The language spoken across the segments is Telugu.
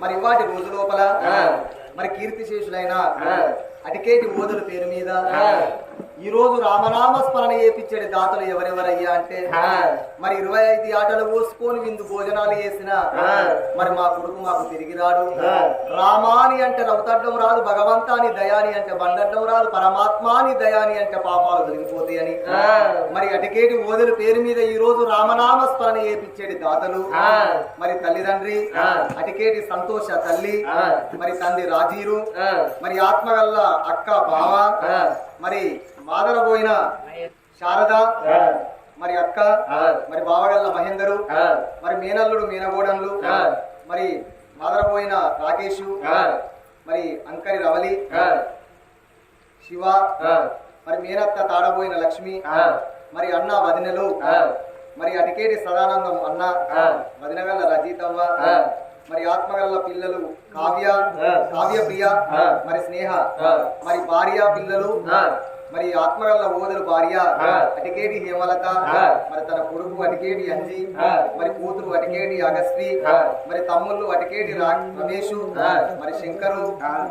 మరి వాటి రోజు లోపల మరి కీర్తి శేషులైన అటికేటి ఓదుల పేరు మీద ఈ రోజు రామనామ స్మరణ చేపించేది దాతలు ఎవరెవరయ్యా అంటే మరి ఇరవై ఐదు ఆటలు పోసుకొని విందు భోజనాలు చేసిన మరి మా కొడుకు మాకు తిరిగి రాడు రామాని అంటే రౌతడ్డం రాదు భగవంతాని దయాని అంటే బండడ్డం రాదు పరమాత్మాని దయాని అంటే పాపాలు తొలగిపోతాయని. మరి అటికేటి ఓదెల పేరు మీద ఈ రోజు రామనామ స్మరణ చేపించేది దాతలు. మరి తల్లిదండ్రి అటికేటి సంతోష తల్లి మరి తండ్రి రాజీరు మరి ఆత్మగల్ల అక్క బావ మరి మాదరబోయిన శారద మరి అక్క మరి బావగల్ల మహేందరు మరి మేనల్లుడు మీనగోడన్లు మరి మాదరబోయిన రాకేషు మరి అంకరి రవలి శివ మరి మేనత్త తాడబోయిన లక్ష్మి మరి అన్న వదినలు మరి అటికేటి సదానందం అన్న వదినగల్ల రజితవ్వ మరి ఆత్మగల్ల పిల్లలు కావ్య కావ్య ప్రియ మరి స్నేహ మరి భార్య పిల్లలు మరి ఆత్మగల్ల ఓదరు భార్య అటికేటి హేమలత మరి తన కొడుకు అటికేటి అంజి మరి కూతురు అటికేటి అగస్వి మరి తమ్ముళ్ళు అటికేటి రమేషు మరి శంకరు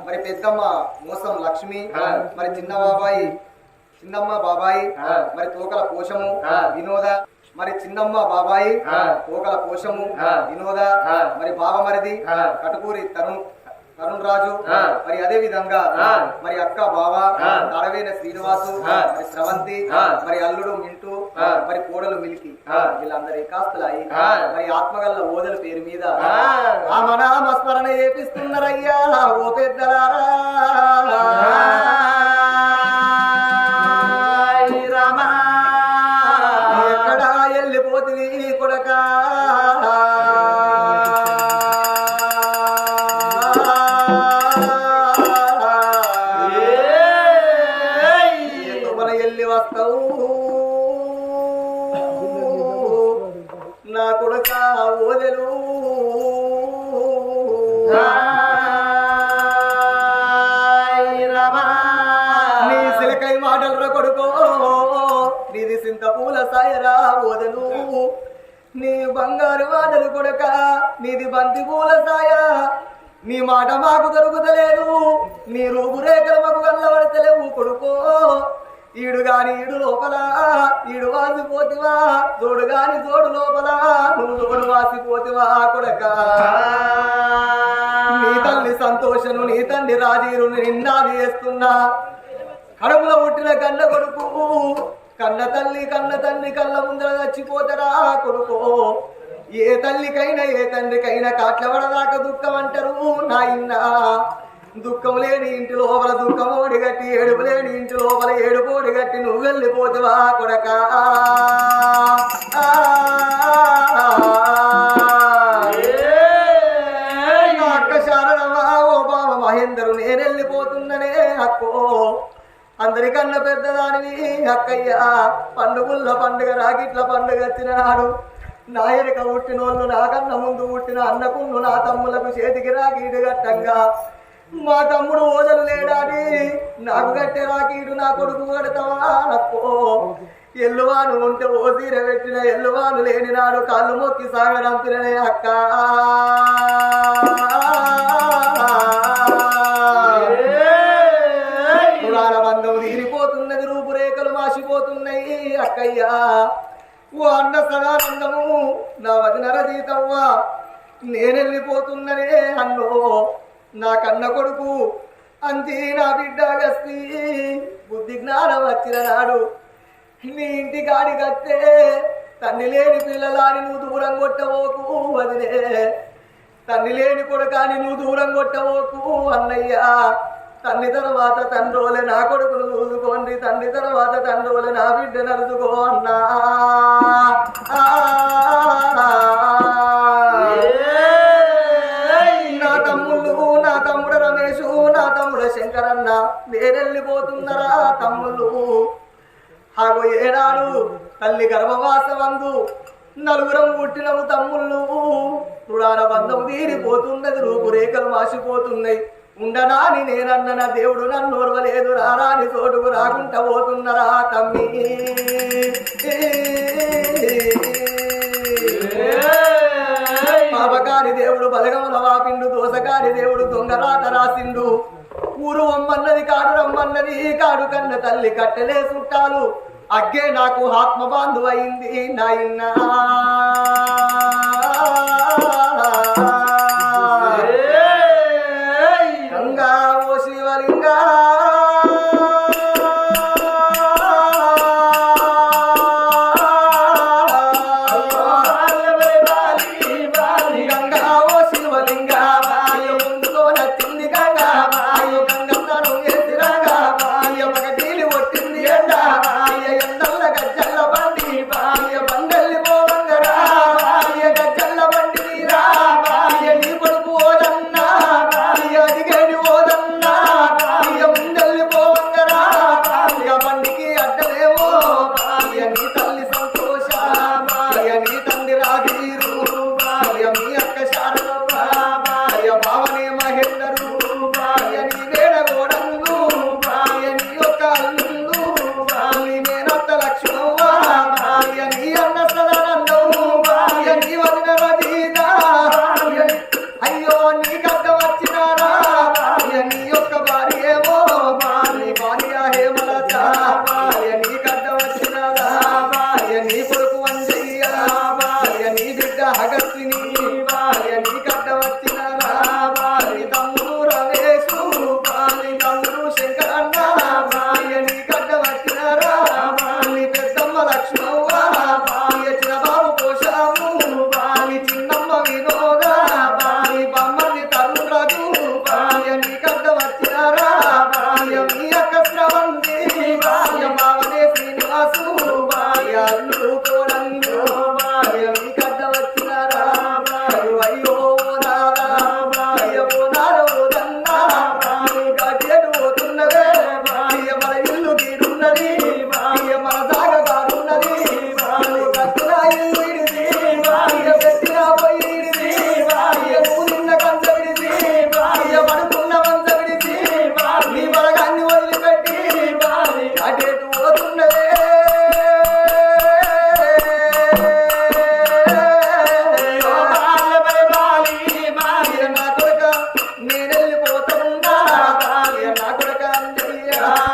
మరి పెద్దమ్మ మోసం లక్ష్మి మరి చిన్న బాబాయి చిన్నమ్మ బాబాయి మరి తోకల పోషము వినోద మరి చిన్నమ్మ బాబాయి తోకల పోషము వినోద మరి బావమరిది కటుకూరి తరుణ్ తరుణ్ రాజు మరి అదే విధంగా మరి అక్క బావ తాడవేన శ్రీనివాసు మరి స్రవంతి మరి అల్లుడు మింటూ మరి కోడలు మిల్కి వీళ్ళందరి కాస్తలాయి మరి ఆత్మగల్ల ఓదల పేరు మీద రామనామ స్మరణ చేపిస్తున్నారయ్యా ఓ పెద్దలారా. వస్తావు నా కొడక ఓదెలు నీ సిలకై మాటలు కొడుకో. నీది సింత పూల సాయరా ఓదను నీ బంగారు మాటలు కొడక నీది బంతి పూల సాయ. నీ మాట మాకు దొరుకుతలేదు నీ రూపురేఖలు మాకు కళ్ళబడతలేవు కొడుకో. ఈడు గాని ఈడు లోపల ఈడు వాసిపోతివా జోడు గాని తోడు లోపల నువ్వు తోడు వాసిపోతివా కొడక. నీ తల్లి సంతోషను నీ తండ్రి రాజీరుని నిన్నా చేస్తున్నా కడుపులో పుట్టిన కన్న కొడుకు కన్న తల్లి కన్న తల్లి కళ్ళ ముందర చచ్చిపోతారా కొడుకో? ఏ తల్లికైనా ఏ తండ్రికైనా కాట్ల పడదాకా దుఃఖం అంటారు నాయనా దుఃఖం లేని ఇంటి లోపల దుఃఖం ఓడిగట్టి ఏడుపు లేని ఇంటి లోపల ఏడుపు ఓడిగట్టి నువ్వు వెళ్ళిపోతావా కొడకా? అక్క ఓ బావ మహేందరు నేను వెళ్ళిపోతున్ననే అక్కో. అందరికన్నా పెద్దదానివి అక్కయ్య. పండుగల్లో పండుగ రాగిట్ల పండుగ వచ్చిన నాడు నాయరిక పుట్టినోళ్ళు నాకన్నా ముందు పుట్టిన అన్నకున్ను నా తమ్ములకు చేతికి రాకీడు గట్టంగా మా తమ్ముడు ఓజలు లేడాని నాకు కట్టే రాకీడు నా కొడుకు కడతావా? నక్కో ఎల్లువాను ఉంటే ఓ తీర పెట్టిన ఎల్లువాను లేని నాడు కాళ్ళు మొక్కి సాగడంపిననే అక్క. బంధం తీరిపోతున్నది రూపురేఖలు మాసిపోతున్నాయి అక్కయ్యా. ఓ అన్న సదానందము నా వదిన రజీతవ్వా నేనెళ్ళిపోతున్ననే అన్నో. నా కన్న కొడుకు అంతే నా బిడ్డ గస్తి. బుద్ధి జ్ఞానం వచ్చిన నాడు నీ ఇంటి గాడి కత్తే తన్ని లేని పిల్లలాని నువ్వు దూరం కొట్టవోకు వదిలే తన్ని లేని కొడుకాని నువ్వు దూరం కొట్టవోకు అన్నయ్యా. తల్లి తర్వాత తండ్రోలే నా కొడుకును చూసుకోండి తండ్రి తర్వాత తండ్రోలే నా బిడ్డ నడుచుకో అన్నా. వేరెళ్ళిపోతున్నారా తమ్ముళ్ళు? హాగో ఏడాడు తల్లి గర్భవాసమందు నలుగురం పుట్టినము తమ్ముళ్ళు. రుణాల బంధం వీరిపోతున్నది రూపురేఖలు మాసిపోతున్నాయి. ఉండనాని నేనన్న దేవుడు నన్ను ఓర్వలేదు రారాని తోడుకు రాకుండా పోతున్నరా తమ్మి? పాపకాని దేవుడు బలగముల వాపిండు దోసకాని దేవుడు దొంగరాత రాసిండు. ఊరు వమ్మన్నది కాడు రమ్మన్నది కాడు కన్న తల్లి కట్టలే చుట్టాలు అగ్గే నాకు ఆత్మ అయింది నాయన్నా Yeah.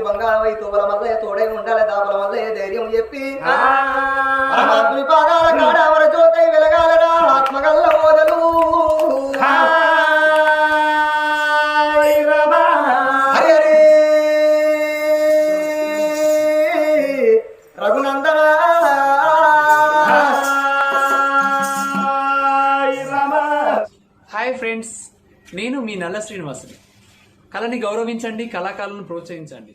బంగారం అయి తోబల మల్లయ్య తోడై ఉండాలి దాపల మల్లయ్య ధైర్యం చెప్పి. పరమాత్ముని పాదాల కాడ అవర జ్యోతై వెలగాలరా ఆత్మగల్ల ఓదలు. హరి హరి. రఘునందన. హాయ్ ఫ్రెండ్స్ నేను మీ నల్ల శ్రీనివాసుని. కళని గౌరవించండి కళాకారులను ప్రోత్సహించండి.